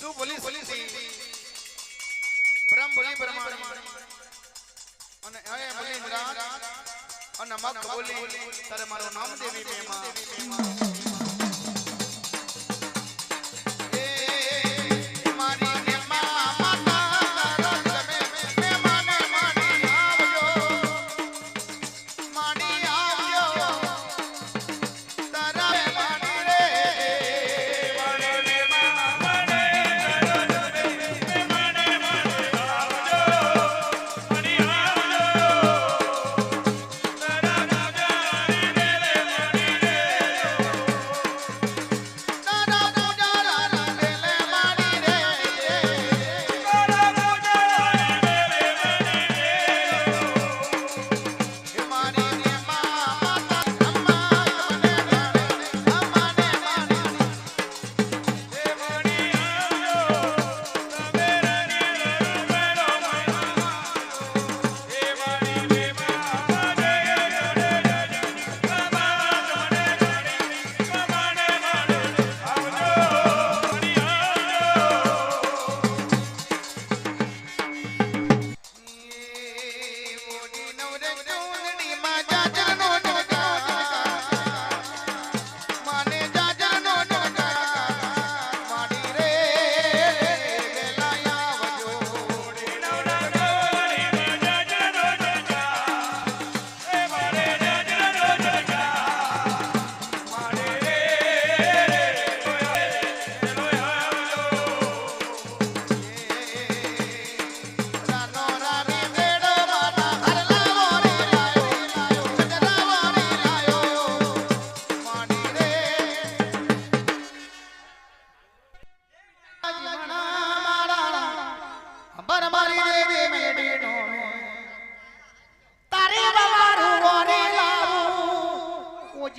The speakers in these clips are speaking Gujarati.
શું બોલી બોલી બ્રહ્મ બોલી બ્રહ્માણી. અને એ બોલી રાજ અને મગ બોલી તારે મારું નામ દેવી મેમાં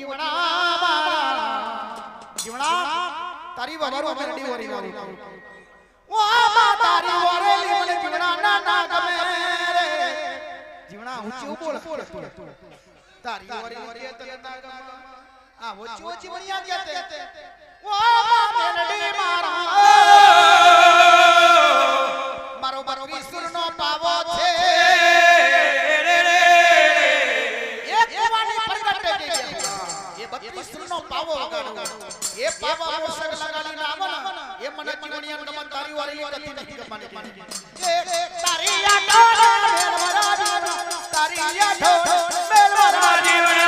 જીવણા જીવણા તારી વારું મેડી ઓરી લાવું ઓ મા તારી ઓરેલી મને જીવણા ના ના ગમે રે. જીવણા ઊંચી બોલ? તારી ઓરેલી તને ના ગમે. આ ઊંચી ઊંચી બણિયા જતે ઓ મા મેલડી પાવો વગાડો એ પાવો મોસક લગાડીને આવો ને એ મને જીવણિયા ગમન તારી વાળી નથી નહીં ગમવાની એ તારી આઠો મેલવરા તારી આઠો મેલવરા